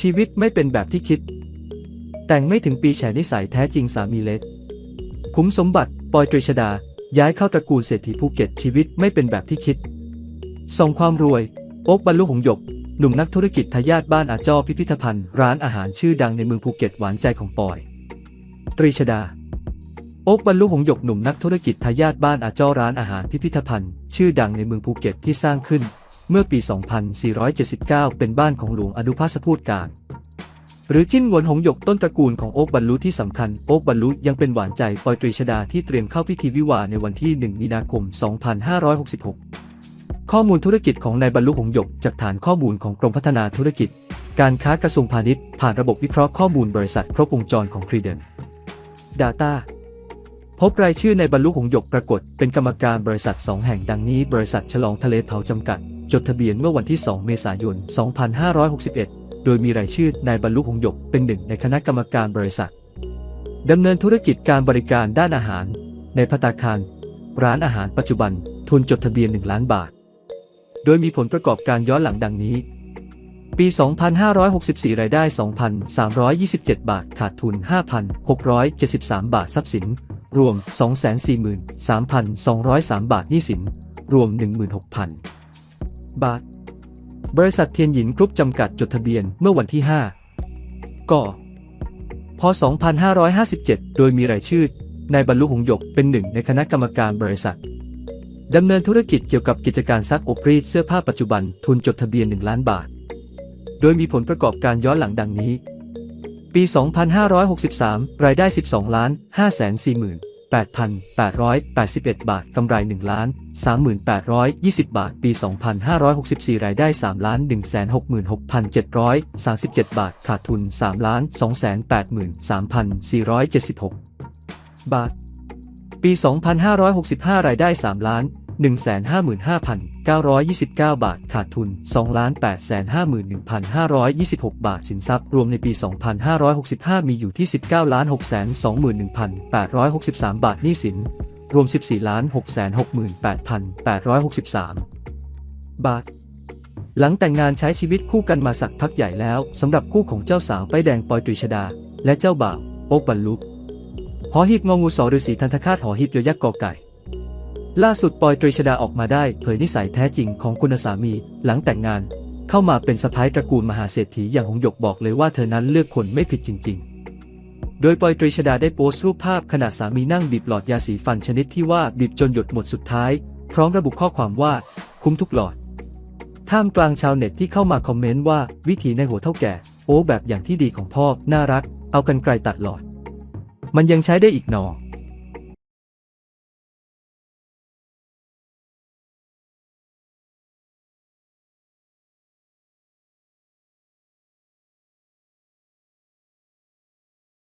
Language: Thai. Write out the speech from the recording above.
ชีวิตไม่เป็นแบบที่คิด แต่งไม่ถึงปีแฉนิสัยแท้จริงสามีเล็ก คุ้มสมบัติ ปอยตรีชดา ย้ายเข้าตระกูลเศรษฐีภูเก็ตชีวิตไม่เป็นแบบที่คิด ส่งความรวย โอ๊กบรรลุหงหยก หนุ่มนักธุรกิจทายาทบ้านอาจ้อพิพิธภัณฑ์ ร้านอาหารชื่อดังในเมืองภูเก็ตหวานใจของปอย ตรีชดา โอ๊กบรรลุหงหยกหนุ่มนักธุรกิจทายาทบ้านอาจ้อร้านอาหารพิพิธภัณฑ์ ชื่อดังในเมืองภูเก็ตที่สร้างขึ้น เมื่อปี 2479 เป็นบ้านของหลวงอนุภาสพูดการ หรือจิ้นวนหงหยกต้นตระกูลของโอ๊กบรรลุที่สำคัญ โอ๊กบรรลุยังเป็นหวานใจปอยตรีชดาที่เตรียมเข้าพิธีวิวาในวันที่ 1 มีนาคม 2566 ข้อมูลธุรกิจของนายบรรลุหงหยกจากฐานข้อมูลของกรมพัฒนาธุรกิจ การค้ากระทรวงพาณิชย์ผ่านระบบวิเคราะห์ข้อมูลบริษัทครบวงจรของครีเดน Data พบรายชื่อในบรรลุหงหยกปรากฏเป็นกรรมการบริษัท 2 แห่งดังนี้ บริษัทฉลองทะเลเผาจำกัด จดทะเบียนเมื่อวันที่ 2 เมษายน 2561 โดยมีรายชื่อนายบรรลุหงหยกเป็นหนึ่งในคณะกรรมการบริษัทดำเนินธุรกิจการบริการด้านอาหาร ในพัตาคาร ร้านอาหารปัจจุบันทุนจดทะเบียน 1 ล้านบาท โดยมีผลประกอบการย้อนหลังดังนี้ ปี 2564 รายได้ 2,327 บาท ขาดทุน 5,673 บาท ทรัพย์สิน รวม 243,203 บาทหนี้สิน รวม 16,000 บาท บริษัทเทียนหยินกรุ๊ปจำกัดจดทะเบียนเมื่อวันที่ 5 ก พ 2557 โดยมีรายชื่อนายบรรลุหงหยกเป็นหนึ่งในคณะกรรมการบริษัทดำเนินธุรกิจเกี่ยวกับกิจการซักอบรีดเสื้อผ้าปัจจุบันทุนจดทะเบียน 1 ล้านบาท โดยมีผลประกอบการย้อนหลังดังนี้ ปี 2563 รายได้ 12 ล้าน5 4 0 0 0 0 8,881 บาท กำไร1ล้าน38,20 บาท ปี 2564 รายได้3ล้าน166,737 บาท ขาดทุน3ล้าน283,476 บาท ปี 2565 รายได้3ล้าน 155,929 บาท ขาดทุน 2,851,526 บาท สินทรัพย์รวมในปี 2565 มีอยู่ที่ 19,621,863 บาทหนี้สิน รวม 14,668,863 บาทหลังแต่งงานใช้ชีวิตคู่กันมาสักพักใหญ่แล้วสำหรับคู่ของเจ้าสาวป้ายแดงปอยตรีชดา และเจ้าบ่าวโอ๊กบรรลุหอหีบงองูสอฤาษีทันทคาตหอหีบยยักษ์กอไก่ ล่าสุดปอยตรีชดาออกมาได้เผยนิสัยแท้จริงของคุณสามี หลังแต่งงาน เข้ามาเป็นสะพ้ายตระกูลมหาเศรษฐีอย่างหงหยกบอกเลยว่าเธอนั้นเลือกคนไม่ผิดจริง ๆ โดยปอยตรีชดาได้โพสต์รูปภาพขณะสามีนั่งบีบหลอดยาสีฟันชนิดที่ว่าบีบจนหยดหมดสุดท้าย พร้อมระบุข้อความว่า คุ้มทุกหลอด ท่ามกลางชาวเน็ตที่เข้ามาคอมเมนต์ว่า วิธีในหัวเท่าแก่ โอ้แบบอย่างที่ดีของพ่อน่ารัก เอากันไกลตัดหลอด มันยังใช้ได้อีกหนอ